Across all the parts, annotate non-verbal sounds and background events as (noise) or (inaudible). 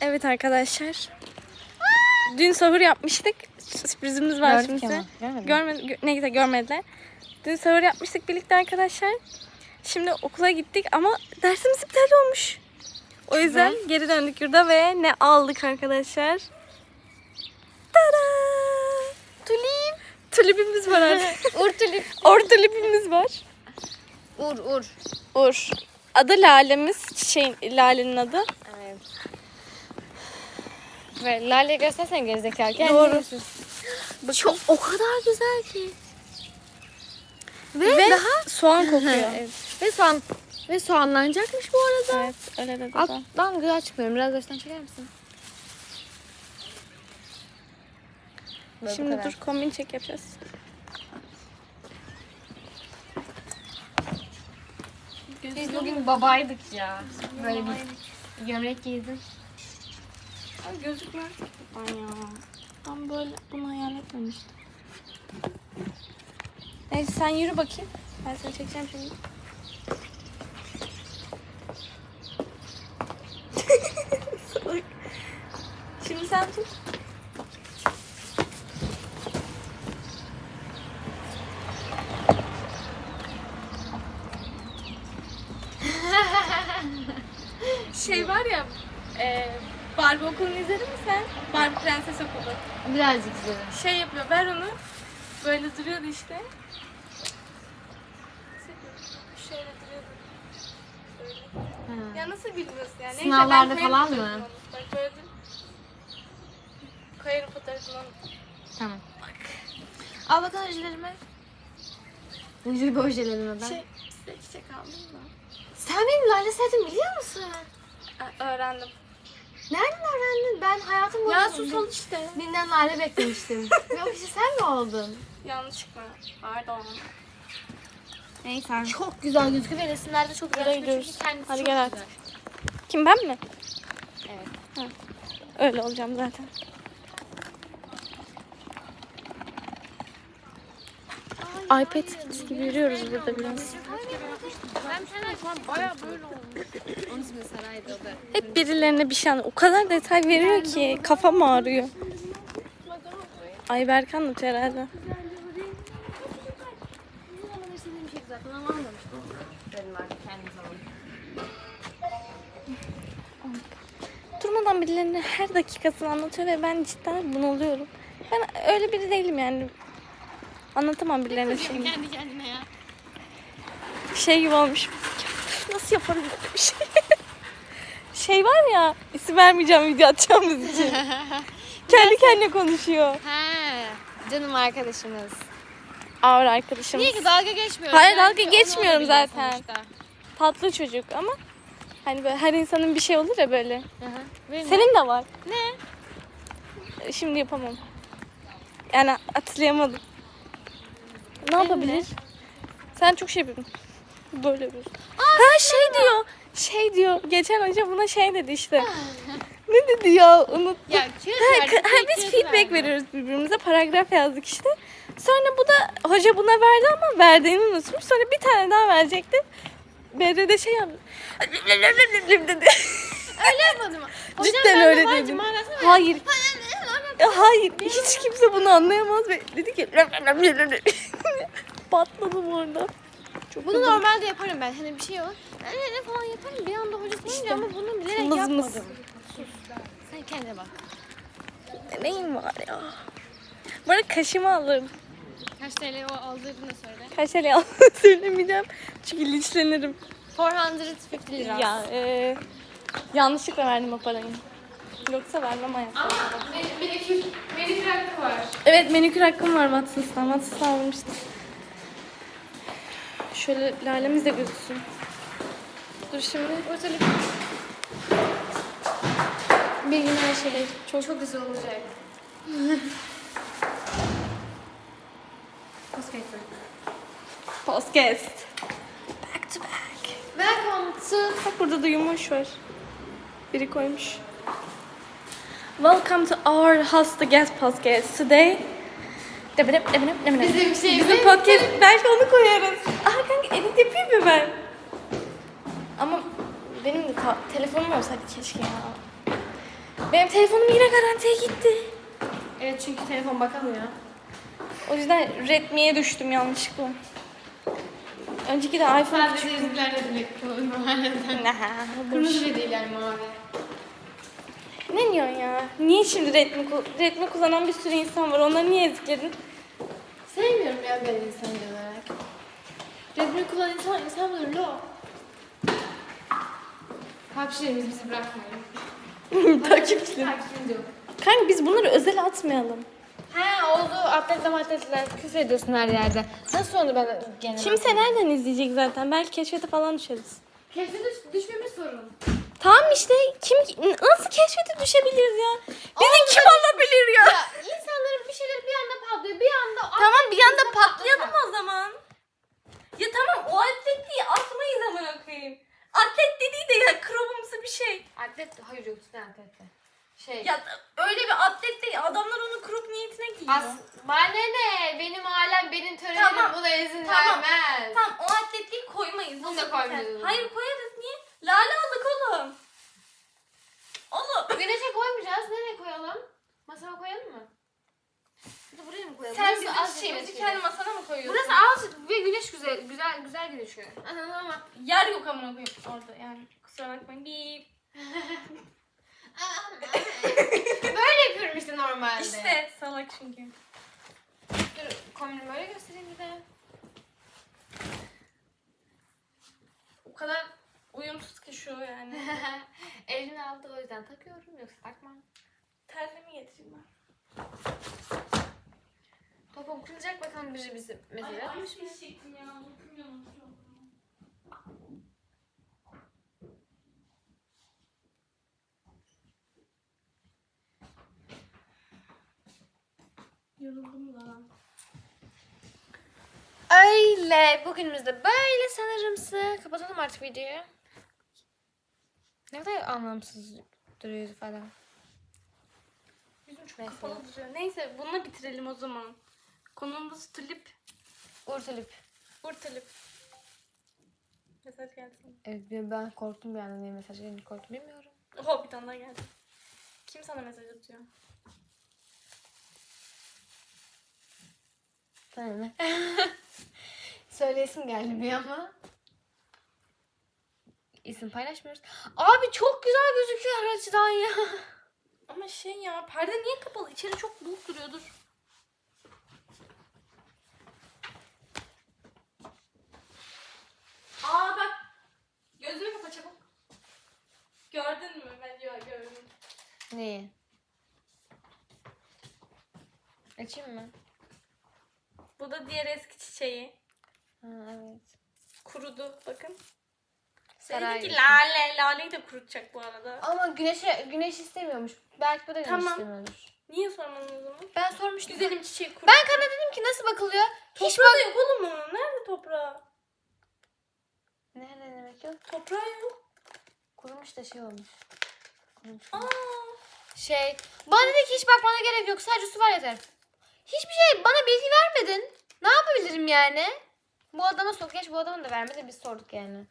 Evet arkadaşlar. Dün sahur yapmıştık. Sürprizimiz var Gördük şimdi. mi? Görmedi, gö- neyse görmediler. Dün sahur yapmıştık birlikte arkadaşlar. Şimdi okula gittik ama dersimiz iptal olmuş. O yüzden geri döndük yurda ve ne aldık arkadaşlar? Tada! Tulip. Tulipimiz var artık. (laughs) Uğur tulip. Or tulipimiz var. Uğur Uğur. Uğur. Adı Lale'miz. Çiçeğin, Lale'nin adı. Evet. Ve Lale göstersen gerizekalı. Gel, Doğru. görüyorsun. Çok, o kadar güzel ki. Ve, daha soğan kokuyor. evet. Ve soğan ve soğanlanacakmış bu arada. evet öyle de. Alttan güzel çıkmıyorum. Biraz göster çeker misin? Böyle Şimdi dur kombin çek yapacağız. Biz bugün babaydık ya. Böyle bir gömlek giydim. Ay gözükmez ki buradan ya. Ben böyle bunu hayal etmemiştim. Neyse sen yürü bakayım. Ben seni çekeceğim şimdi. (laughs) Şimdi sen tut. (laughs) şey var ya, e, Barbie okulunu izledin mi sen? Barbie Prenses Okulu. Birazcık izledim. Şey yapıyor, ver onu. Böyle duruyordu işte. Şöyle duruyordu. Böyle. Ya nasıl bilmiyorsun yani? Neyse, Sınavlarda ben koyarım falan fotoğrafını mı? Bak böyle dur. Koyarım fotoğrafını onu. Tamam. Al bakalım ojelerimi. Ucu bir ojelerim ben. Şey, size çiçek aldım da. Sen benim Lale sevdim biliyor musun? Aa, Öğrendim. Nereden öğrendin? Ben hayatım boyunca Ya sus ol işte. Birinden Lale beklemiştim. (laughs) O kişi sen mi oldun? Yanlışlıkla. Pardon. Neyse. Çok güzel gözüküyor ve resimlerde çok güzel gidiyoruz? Çünkü kendisi Hadi çok gel güzel. artık. Kim ben mi? Evet. Öyle olacağım zaten. iPad gibi yürüyoruz burada biraz. Ben bir tane falan bayağı böyle olmuş. Onun ismi Saray'dı. Hep birilerine bir şey anlatıyor. O kadar detay veriyor ki kafam ağrıyor. Ayberk anlatıyor herhalde. Durmadan birilerine her dakikasını anlatıyor ve ben cidden bunalıyorum. Ben öyle biri değilim yani. Anlatamam birilerine şeyini. Kendi kendine ya. Şey gibi olmuş. Nasıl yaparım böyle bir şey? şey var ya, isim vermeyeceğim video atacağımız için. (laughs) Kendi kendine konuşuyor. He. Canım arkadaşımız. Ağır arkadaşım. Niye ki dalga geçmiyorum? Hayır, Ben dalga de onu geçmiyorum olabilirim zaten. sonuçta. Tatlı çocuk ama hani böyle her insanın bir şey olur ya böyle. Hı hı. Benim Senin de var. Ne? Şimdi yapamam. Yani hatırlayamadım. Ne yapabilir? Sen çok şey yapıyorsun. Böyle yapıyorsun. ha şey diyor. Şey diyor. Geçen hoca buna şey dedi işte. ne dedi ya? Unuttum. Ya Ha, ha, biz feedback verdim. veriyoruz birbirimize. Paragraf yazdık işte. Sonra bu da hoca buna verdi ama verdiğini unutmuş. Sonra bir tane daha verecekti. Berre de şey yaptı. dedi. Öyle yapmadım. (laughs) Hocam Cidden ben de öyle var, dedi. cuma versene. Hayır. Ya Hayır. Hiç kimse bunu anlayamaz ve dedi ki (laughs) patladım orada. Çok Bunu normalde yaparım ben. Hani bir şey olur. Ben ne falan yaparım. Bir anda hoca sorunca ama bunu bilerek mız yapmadım. mız. Sen kendine bak. neyim var ya. Bu arada kaşımı alırım. Kaç TL o aldığını söyle. Kaç TL aldığını söylemeyeceğim. Çünkü linçlenirim. 450 lira. Ya e, yanlışlıkla verdim o parayı. Yoksa vermem hayatta. Manikür, manikür hakkı var. Evet manikür hakkım var Watson's'tan. Watson's'tan almıştım. Şöyle lalemiz de gözüksün. Dur şimdi. Ortalık Bir gün her şeyle çok çok güzel olacak. Postpaper. podcast. Back to back. Welcome to... Bak burada da yumuş var. Biri koymuş. Welcome to our House the Guest podcast. Today Bizim şeyimiz- Bizim podcast belki onu koyarız. Aa kanka edit yapayım mı ben? Ama benim de ta- telefonum olsaydı keşke ya. Benim telefonum yine garantiye gitti. Evet çünkü telefon bakamıyor. O yüzden Redmi'ye düştüm yanlışlıkla. Önceki de iPhone Sadece küçüktü. yüzüklerle dilek mahalleden. Nah, boş. Kırmızı bile değil yani mavi. Ne diyorsun ya? Niye şimdi Redmi, ku- Redmi kullanan bir sürü insan var. Onları niye ezikledin? Sevmiyorum ya ben insan olarak. Redmi kullanan insan, insan mıdır lo? Takipçilerimiz bizi bırakmayın. (laughs) Takipçiler. Takipçimiz yok. Kanka biz bunları özel atmayalım. He oldu atletler atletler küfür ediyorsun her yerde. Nasıl onu ben gene? Kimse nereden izleyecek zaten? Belki keşfete falan düşeriz. Keşke düş, düşmemiz sorun. Tamam işte kim nasıl keşfete düşebiliriz ya? Bizi kim alabilir ya? Ya insanların bir şeyleri bir anda patlıyor bir anda Tamam bir anda Aklınıza patlayalım patlasa. o zaman. Ya tamam o atletliği atmayız amına koyayım. Atlet dediği de ya kromumsu bir şey. Atlet hayır yok cidden atletle. Şey. Ya öyle bir atlet değil. Adamlar onu krop niyetine giyiyor. As bana ne? Benim ailem, benim törenim Tamam, buna izin tamam, vermez. Tamam o atletliği koymayız. Bunu da koymayız. Hayır koyarız niye? Lale aldık oğlum. Oğlum. Güneşe koymayacağız. Nereye koyalım? Masama koyalım mı? Buraya mı koyalım? Sen Burası bizim şeyimizi kendi masana mı koyuyorsun? Burası azıcık ve güneş güzel güzel güzel. Anladın ama. Yer yok amına koyayım orada yani. Kusura bakmayın. Bip. (laughs) (laughs) Böyle yapıyorum işte normalde. İşte salak çünkü. Dur kombinimi öyle göstereyim bir de. O kadar uyumsuz ki şu yani. (laughs) Elin aldı o yüzden takıyorum yoksa takmam. Terlemi getireyim ben. Topum kırılacak bakalım biri bizi mesaj atmış mı? çektim ya. Unutmuyorum. Yoruldum da. Öyle. Bugünümüzde böyle sanırımsı. Kapatalım artık videoyu. Ne kadar anlamsız duruyor falan. Yüzüm çok Neyse. kapalı duruyor. Neyse bununla bitirelim o zaman. Konumuz tulip. Ortalık. Vur tulip. Mesaj gelsin. Evet ben- ben korktum bir anda niye mesaj geldi korktum bilmiyorum. Oho bir tane daha geldi. Kim sana mesaj atıyor? Ne? (laughs) Söyleyesim geldi bir ama. İsim paylaşmıyoruz. Abi çok güzel gözüküyor her açıdan ya. Ama şey ya perde niye kapalı? İçeri çok bulut duruyordur. Aa bak. Gözünü kapa çabuk. Gördün mü? Ben yok gördüm. Neyi? Açayım mı? Bu da diğer eski çiçeği. Ha, evet. Kurudu bakın. Saray. Seninki lale. Laleyi de kurutacak bu arada. Ama güneşe güneş istemiyormuş. Belki bu da güneş Tamam. istemiyordur. Niye sormadın o zaman? Ben sormuştum. Güzelim çiçeği kurut. Ben kana dedim ki nasıl bakılıyor? Hiç Toprağı bak. da yok oğlum onun. Nerede toprağı? Ne ne demek yok? Toprağı yok. Kurumuş da şey olmuş. Kurumuş. Aa. Şey, bana dedi ki hiç bakmana gerek yok. Sadece su var yeter. Hiçbir şey bana bilgi vermedin. Ne yapabilirim yani? Bu adama sok. Geç bu adamın da vermedi. Biz sorduk yani.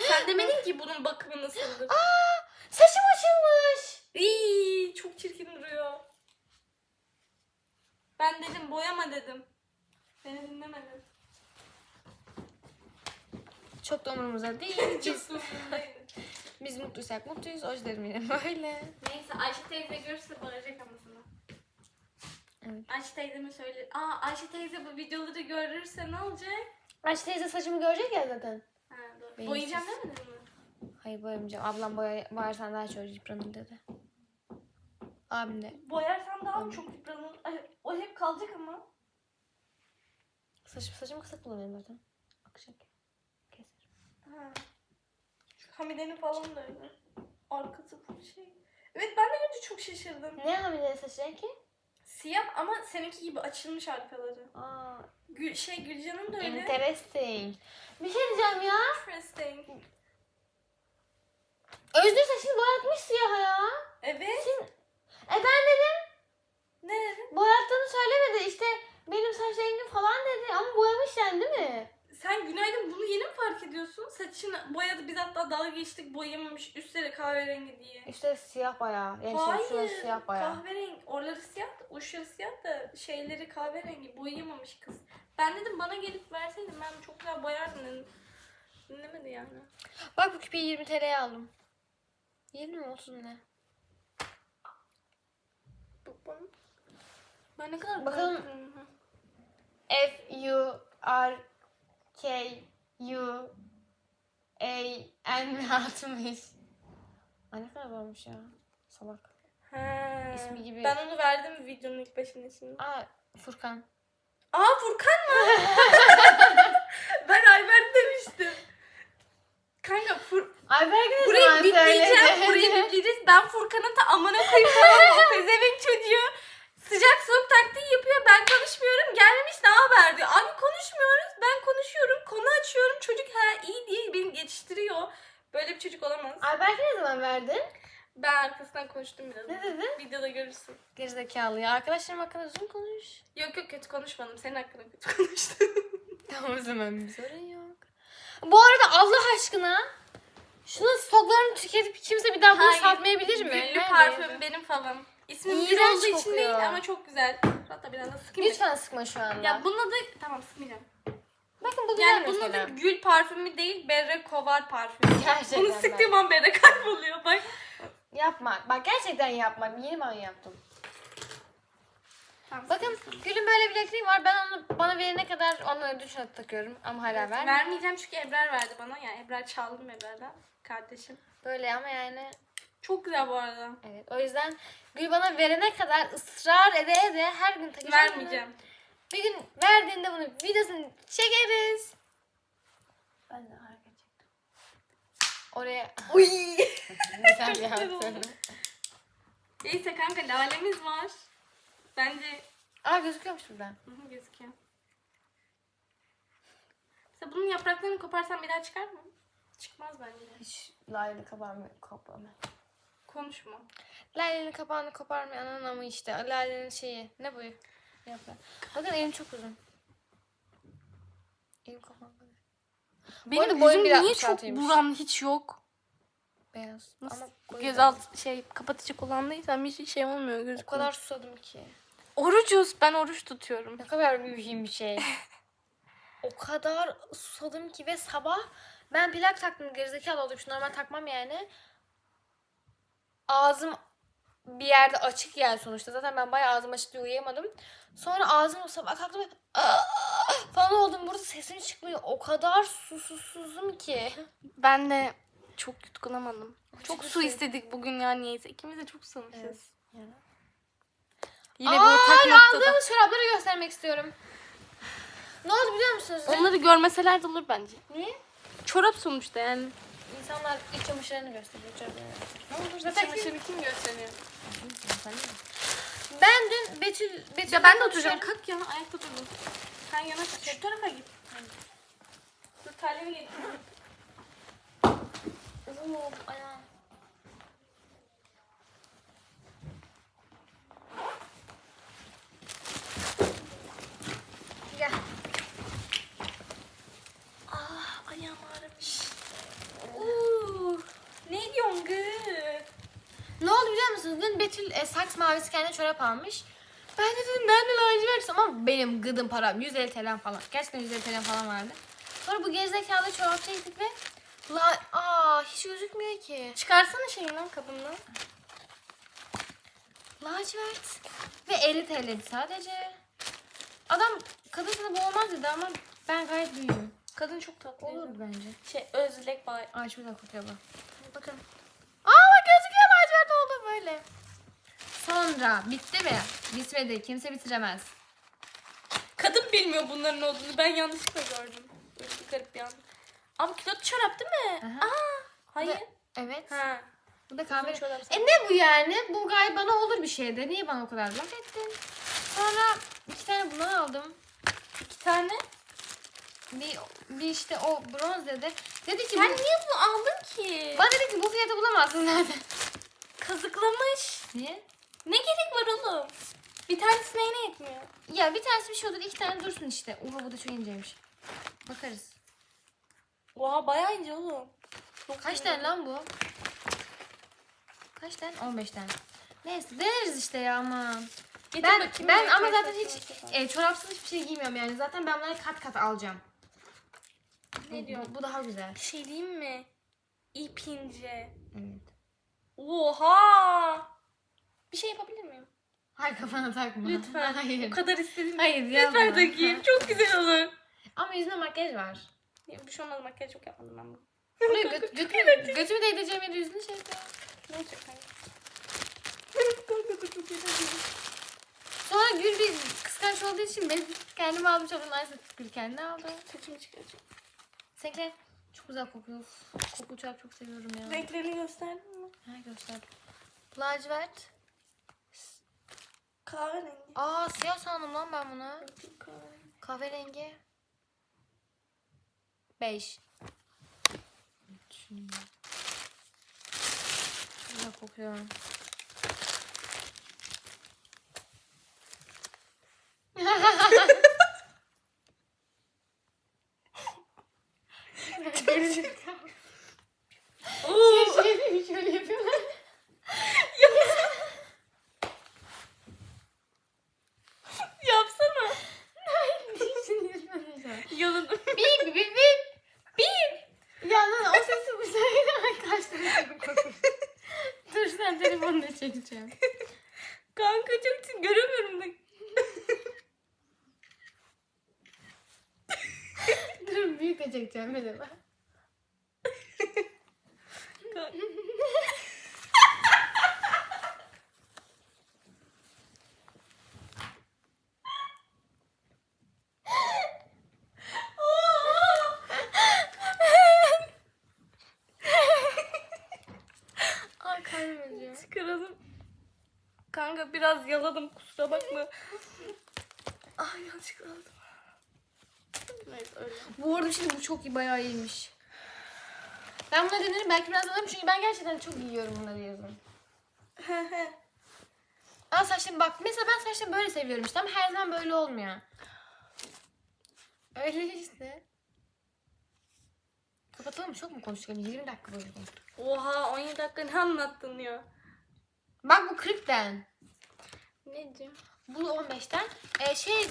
Sen (gasps) demedin ki bunun bakımı nasıldır? Aa, saçım açılmış. İyi, çok çirkin duruyor. Ben dedim boyama dedim. Beni dinlemedin. Çok da umurumuzda değil. (laughs) Çok Biz, sorumluydu. (laughs) biz mutluysak mutluyuz. Ojlarım yine böyle. Neyse Ayşe teyze görürse bağıracak ama sana. Evet. Ayşe teyzeme söyle. Aa Ayşe teyze bu videoları görürse ne olacak? Ayşe teyze saçımı görecek ya zaten. Ha, doğru. Benim Boyayacağım demedin mi? Hayır boyamayacağım. Ablam boya, boyarsan daha çok yıpranır dedi. Abim de. Boyarsan daha çok yıpranır. Ay, o hep kalacak ama. Saçım, saçımı kısa kullanıyorum zaten. Akacak. Keserim. Ha. Şu Hamide'nin falan da öyle. Arkası full şey. Evet ben de önce çok şaşırdım. Ne hamile saç renki? Siyah ama seninki gibi açılmış arkaları. Aa, Gül, şey Gülcan'ın da öyle. interesting. Bir şey diyeceğim ya. Interesting. Özgür saçını boyatmış siyah ya. Evet. E ben dedim Ne dedin? boyattığını söylemedi. İşte benim saç rengim falan dedi. Ama boyamış yani değil mi? Sen günaydın bunu yeni mi fark ediyorsun? Saçını boyadı biz hatta dalga geçtik boyamamış üstleri kahverengi diye. İşte siyah bayağı. Yani şey, Hayır. şurası siyah bayağı. Kahverengi. Oraları siyah da uçları siyah da şeyleri kahverengi. Boyayamamış kız. Ben dedim bana gelip verseydin ben çok güzel boyardım dedim. Dinlemedi yani. Bak bu küpeyi 20 TL'ye aldım. 20 mi 30 mu ne? Ben ne kadar Bakalım. F U R K U A N mi atmış? Ay ne kadar varmış ya. Salak. He. İsmi gibi. Ben onu verdim videonun ilk başında şimdi. Aa Furkan. Aa Furkan mı? (laughs) ben Ayber demiştim. Kanka Fur Ay belki burayı bitleyeceğim. Burayı (laughs) bitleyeceğiz. Ben Furkan'ın ta amına koyayım? Pezevenk çocuğu. Sıcak soğuk taktiği yapıyor. Ben konuşmuyorum. Gelmemiş ne haber diyor. Abi konuşmuyoruz. Konuşuyorum. Konu açıyorum. Çocuk ha iyi diye beni geçiştiriyor. Böyle bir çocuk olamaz. Ay belki ne zaman verdin? Ben arkasından konuştum biraz. Ne dedin? Videoda görürsün. Gerizekalı ya. Arkadaşlarım hakkında düzgün konuş. Yok yok kötü konuşmadım. Senin hakkında kötü (laughs) konuştum. Tamam o zaman bir sorun yok. Bu arada Allah aşkına şunun stoklarını tüketip kimse bir daha bunu Hayır. satmayabilir mi? Güllü Nerede parfüm benim favam. İsmi İğrenç Gül olduğu için kokuyor. değil ama çok güzel. Hatta biraz da sıkayım. Lütfen sıkma şu anda. Ya bunun adı tamam sıkmayacağım. Bakın bu güzel Yani bunun mesela. adı gül parfümü değil berre kovar parfümü. (laughs) Gerçekten Bunu ben. sıktığım an berre kayboluyor bak. Yapma. Bak gerçekten yapma. Yeni ben yaptım. Tamam, Bakın Gül'ün böyle bilekliği var. Ben onu bana verene kadar onu ödünç takıyorum. Ama hala ver. Vermeyeceğim çünkü Ebrar verdi bana. Yani Ebrar çaldım Ebrar'dan. Kardeşim. Böyle ama yani Çok güzel bu arada. evet. O yüzden Gül bana verene kadar ısrar ede ede her gün takacağım. bunu. Bir gün verdiğinde bunu videosunu çekeriz. Ben de hareket çektim. Oraya Uy. (laughs) güzel güzel yaptın. Neyse kanka lalemiz var. Bence Aa gözüküyormuş buradan. Hı hı, gözüküyor. Mesela bunun yapraklarını koparsam bir daha çıkar mı? Çıkmaz bence. Hiç laleli kapağını koparma. Konuşma. Lalenin kapağını koparmayan anlamı işte. Lalenin şeyi. Ne bu? Yaprak. Bakın elim çok uzun. Elim kafam kadar. Benim arada boyum yüzüm niye 1.66'ymış. çok buram hiç yok? Beyaz. Nasıl Ama koyu göz alt şey kapatıcı kullandıysam hiç şey olmuyor O gözüküyor. kadar susadım ki. Orucuz. Ben oruç tutuyorum. Ne kadar mühim bir şey. o kadar susadım ki ve sabah ben plak taktım gerizekalı olduğum için normal takmam yani. Ağzım bir yerde açık yani sonuçta. Zaten ben bayağı ağzım açık diye uyuyamadım. Sonra ağzım sabah kalktım ve falan oldum. Burada sesim çıkmıyor. O kadar susuzsuzum ki. Ben de çok yutkunamadım. Çok Çok su istedik bugün ya niyeyse. İkimiz de çok susamışız. Evet. Yani. Yine Aa, bir ortak noktada. aldığımız çorapları göstermek istiyorum. Ne oldu biliyor musunuz? Onları görmeseler de olur bence. Niye? Çorap sonuçta yani. İnsanlar iç çamaşırlarını gösteriyor. Ne olur Zaten çamaşırı kim gösteriyor? Ben dün Betül... Betül Ya ben de oturacağım. Kalk ya ayakta durdum. Sen yana. Şu tarafa git. Dur terliğimi getireyim. Oo, ayağım. Gel. Ah ayağım ağrımış. Ne diyorsun kız? Ne oldu biliyor musunuz? Dün Betül e, saks mavisi kendine çorap almış. Ben de dedim ben de lacivert ama benim gıdım param 150 TL falan. Gerçekten 150 TL falan vardı. Sonra bu gerizekalı çorapçıya gittik ve la aa hiç gözükmüyor ki. Çıkarsana şeyi lan kabından. Lacivert. Ve 50 TL'di sadece. Adam kadın sana bu olmaz dedi ama ben gayet büyüğüm. Kadın çok tatlı. Olur bence. Şey özlek bay. Ay çok kokuyor bu. Bakın. Aa gözüküyor lacivert oldu böyle. Sonra bitti mi? Bitmedi. Kimse bitiremez. Kadın bilmiyor bunların olduğunu. Ben yanlışlıkla gördüm. Böyle bir garip bir an. Ama kilot çorap değil mi? Aha. Aa, hayır. Evet. Ha. Bu da kahve. E ne bu yani? Bu gayet bana olur bir şeydi. Niye bana o kadar laf ettin? Sonra iki tane bundan aldım. İki tane. Bir, bir işte o bronz dedi. Dedi ki Sen bu- niye bunu aldın ki? bana dedi ki bu fiyatı bulamazsın zaten. Kazıklamış. Niye? Ne gerek var oğlum? Bir tanesi neyine yetmiyor? Ya bir tanesi bir şey olur iki tane dursun işte. Oha bu da çok inceymiş. Bakarız. Oha bayağı ince oğlum. Kaç tane lan bu? Kaç tane? 15 tane. Neyse deneriz işte ya aman. Getir Ben bakayım ben ama kaç zaten tane hiç e, çorapsız hiçbir şey giymiyorum yani. Zaten ben bunları kat kat alacağım. Ne diyor? Bu, bu daha güzel. Bir şey diyeyim mi? İp ince. Evet. Oha! Bir şey yapabilir miyim? Hayır kafana takma. Lütfen. (laughs) Hayır. O kadar istedim. Hayır yapma. Lütfen takayım. Çok güzel olur. Ama yüzünde makyaj var. Ya, Bir şey olmaz makyaj çok yapmadım ben bunu. Buraya (laughs) göt, götümü, götümü değdireceğim yere yüzünü şey. Ne olacak kanka? Kanka da çok eğlenceli. Sonra Gül bir kıskanç olduğu için ben kendime almış oldum. Aynısı Gül kendine aldı. Saçımı çıkaracağım. Seninkiler çok güzel kokuyor. Uf, Koku çorap çok seviyorum ya. Renklerini gösterdin mi? Ha göster. Lacivert. Kahverengi. Aa siyah sandım lan ben bunu. Kahverengi. Kahverengi. 5. Güzel kokuyor. Oo! Şöyle, şöyle yapıyorum. Yapsana. Yaladım. Bip bip bip. Bip. Ya lan o sesi bu söyle. Kaçtırıyorum kokuyor. Dur sen telefonla çekeceğim. Kanka çok göremiyorum da. Dur büyük Ay acıyor. Çıkaralım. Kanka biraz yaladım kusura bakma. ah yanlışlıkla aldım. Neyse öyle. Bu arada şimdi bu çok iyi bayağı iyiymiş. Ben buna denerim belki biraz alırım çünkü ben gerçekten çok yiyorum bunları yazın. (laughs) Ama saçlarım bak mesela ben saçlarımı böyle seviyorum işte ama her zaman böyle olmuyor. Öyle işte. Kapatalım mı? Çok mu konuştuk? 20 dakika boyunca konuştuk. Oha 17 dakika ne anlattın ya? Bak bu 40'ten. Ne diyor? Bu 15'ten. Ee, şey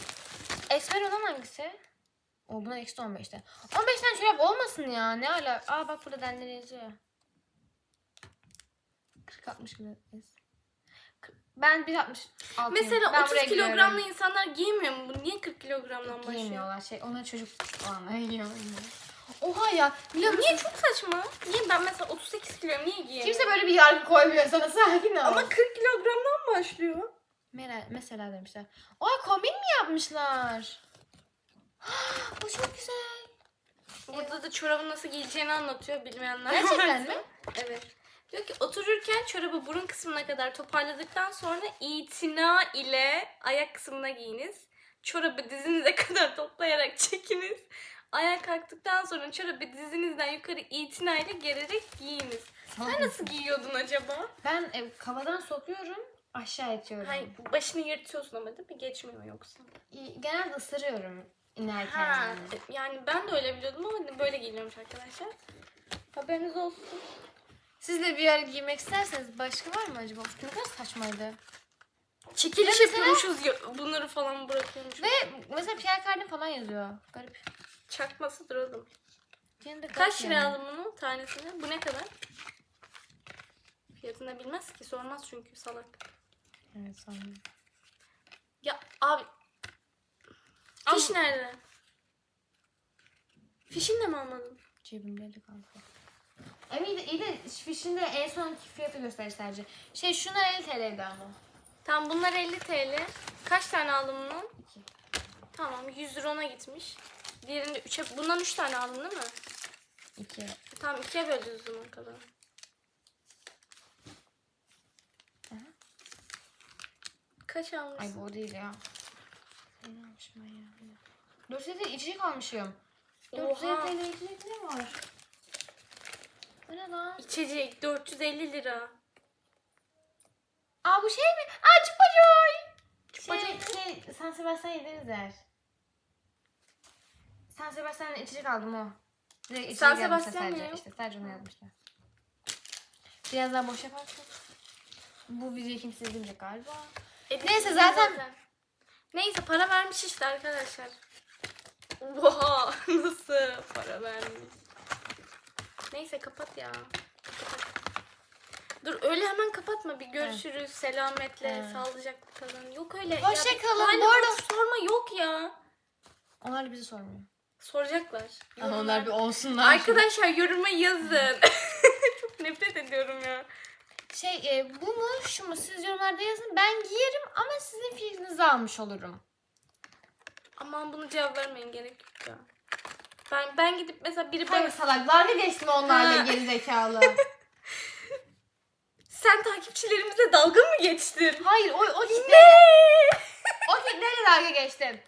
esmer olan hangisi? O buna eksi 15'ten. 15'ten çorap olmasın ya. Ne ala? Aa bak burada denleri yazıyor. 40 60 kilo. Ben 1.60 Mesela ben 30 buraya kilogramlı gidiyorum. insanlar giymiyor mu? Niye 40 kilogramdan başlıyor? giymiyorlar şey. Onlar çocuk olanlar giyiyor. Oha ya. Biliyor musun? Niye çok saçma? Niye ben mesela 38 kiloyum niye giyemiyorum? Kimse böyle bir yargı koymuyor sana. Sakin ol. Ama 40 kilogramdan başlıyor. Mera- mesela demişler. Ay kombin mi yapmışlar? Bu çok güzel. Burada da çorabı nasıl giyeceğini anlatıyor bilmeyenler Gerçekten varsa. mi? (laughs) Evet. Diyor ki otururken çorabı burun kısmına kadar toparladıktan sonra itina ile ayak kısmına giyiniz. Çorabı dizinize (laughs) kadar toplayarak çekiniz. Ayağa kalktıktan sonra çorabı dizinizden yukarı itina ile gererek giyiniz. Sen nasıl giyiyordun acaba? Ben e, kavadan sokuyorum, aşağı itiyorum. Hayır başını yırtıyorsun ama değil mi? Geçmiyor yoksa. Genelde ısırıyorum inerken. Ha, yani. yani ben de öyle biliyordum ama böyle giyiniyormuş arkadaşlar. Haberiniz olsun. Siz de bir yer giymek isterseniz başka var mı acaba? Ne kadar saçmaydı. Çekiliş Ve mesela- yapıyormuşuz ya, bunları falan bırakıyormuşuz. Ve mesela Pierre Cardin falan yazıyor. Garip. Çakmasıdır oğlum. Yine de Kaç garip lira yani. aldın bunu tanesini? Bu ne kadar? Fiyatını bilmez ki sormaz çünkü salak. Evet sanırım. Ya abi. Fiş Ama- nerede? Fişini de mi almadın? Cebimdeydi kanka. Ama iyi de, iyi de fişinde en sonki fiyatı gösterir sadece. Şey şunlar 50 TL'ydi ama. Tamam bunlar 50 TL. Kaç tane aldın bunun? İki. Tamam 100 lira ona gitmiş. Diğerinde 3'e bundan 3 tane aldın değil mi? İki. Tamam 2'ye böleceğiz o zaman kadar. Aha. Kaç almışsın? Ay bu değil ya. Ne almışım ben ya? 450 TL içecek almışım. 450 Oha. TL içecek ne var? Bu ne lan? İçecek 450 lira. Aa bu şey mi? Aa Çupacoy. Şey, şey, San Sebastian yediğimiz yer. San Sebastian'dan içecek aldım o. Direkt içeri San Sebastian sadece. ya? İşte sadece onu yazmışlar. Biraz daha boş yaparsak. Bu videoyu kimse izlemeyecek galiba. Neyse, zaten- Neyse para vermiş işte arkadaşlar. Oha (laughs) nasıl para vermiş. Neyse kapat ya. Kapat. Dur öyle hemen kapatma bir görüşürüz selametle Evet. sağlıcakla kalın. Yok öyle. Hoşça ya, kalın, bu arada- sorma yok ya. Onlar bizi sormuyor. Soracaklar. Ama onlar bir olsunlar. Arkadaşlar yoruma yazın. (laughs) Çok nefret ediyorum ya. Şey e, bu mu şu mu siz yorumlarda yazın. Ben giyerim ama sizin fikrinizi almış olurum. Aman bunu cevap vermeyin gerek yok ya. Ben ben gidip mesela biri Hangi ben salak dalga geçtim onlarla Ha. geri zekalı. (laughs) sen takipçilerimizle dalga mı geçtin? Hayır o, o kitle. Ne? o kitleyle dalga geçtim.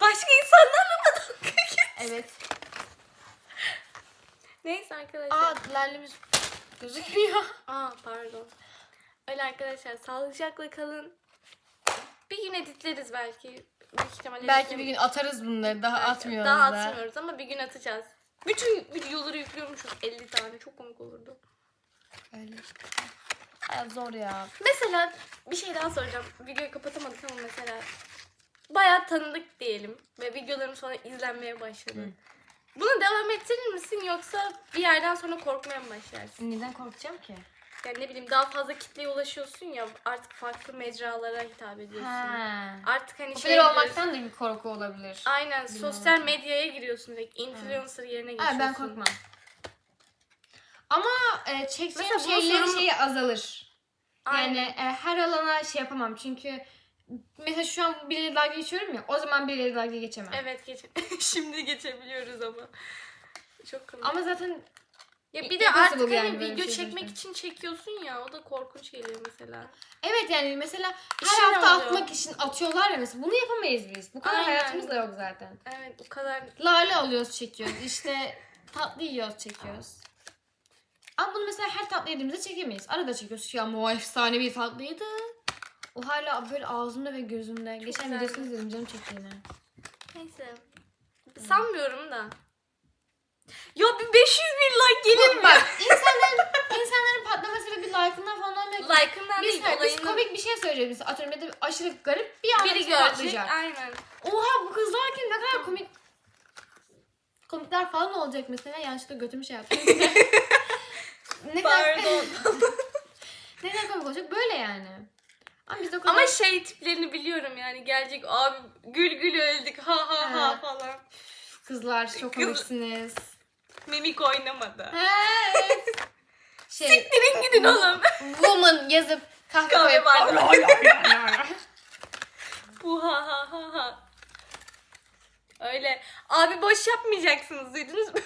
Başka insanlarla mı dalga geçtin? Evet. Neyse arkadaşlar. Aa lalemiz gözükmüyor. (laughs) Aa pardon. Öyle arkadaşlar sağlıcakla kalın. Bir gün editleriz belki. Büyük ihtimalle Belki bir gün atarız bunları. Daha Belki- atmıyoruz Daha da. atmıyoruz ama bir gün atacağız. Bütün videoları yüklüyormuşuz 50 tane. Çok komik olurdu. Öyle işte. Hayat zor ya. Mesela bir şey daha soracağım. Videoyu kapatamadık ama mesela bayağı tanıdık diyelim ve videolarım sonra izlenmeye başladı. Bunu devam ettirir misin yoksa bir yerden sonra korkmaya mı başlarsın? Neden korkacağım ki? Yani ne bileyim daha fazla kitleye ulaşıyorsun ya artık farklı mecralara hitap ediyorsun. Ha. Artık hani Popüler şey olmaktan da bir korku olabilir. Aynen sosyal medyaya giriyorsun direkt influencer yerine geçiyorsun. Ben korkmam. Ama e, çekeceğim şeylerin sorunu- şeyi azalır. Aynen. Yani e, her alana şey yapamam çünkü mesela şu an biriyle dalga geçiyorum ya o zaman biriyle dalga geçemem. Evet geç. (laughs) Şimdi geçebiliyoruz ama. Çok komik. Ama zaten ya bir de impossible artık hani yani böyle video şey çekmek için çekiyorsun ya o da korkunç geliyor mesela. evet yani mesela her hafta oluyor. atmak için atıyorlar ya mesela bunu yapamayız biz. Bu kadar Aynen. hayatımız da yok zaten. Evet o kadar Lale alıyoruz çekiyoruz işte tatlı yiyoruz çekiyoruz. Ama bunu mesela her tatlı yediğimizde çekemeyiz. Arada çekiyoruz. Ya ama o efsane bir tatlıydı. O hala böyle ağzımda ve gözümde. Geçen güzeldi. videosunu izledim canım çekti yine. neyse. Sanmıyorum da. Ya bir 500 bin like gelir mi? Bak insanların, (laughs) insanların patlaması ve bir like'ından falan olmuyor. Like'ından Biz, değil biz olayını komik bir şey söyleyeceğiz. Atıyorum ya da aşırı garip bir anda biri bizi görecek. Aynen. Oha bu kızlar ki ne kadar komik. Komikler falan olacak mesela. Yanlışlıkla götümü şey yaptım. (laughs) ne kadar, Pardon. (laughs) ne kadar komik olacak böyle yani. Ama biz o kadar... Ama şey tiplerini biliyorum yani gelecek abi gül gül öldük ha ha ha Ha. falan. Kızlar çok Kız- komiksiniz. Mimik oynamadı. Ha, evet. (laughs) Şey, Siktirin gidin oğlum. woman yazıp kahve, Kahve koyup. Bu ha ha ha ha. Öyle. Abi boş yapmayacaksınız duydunuz mu?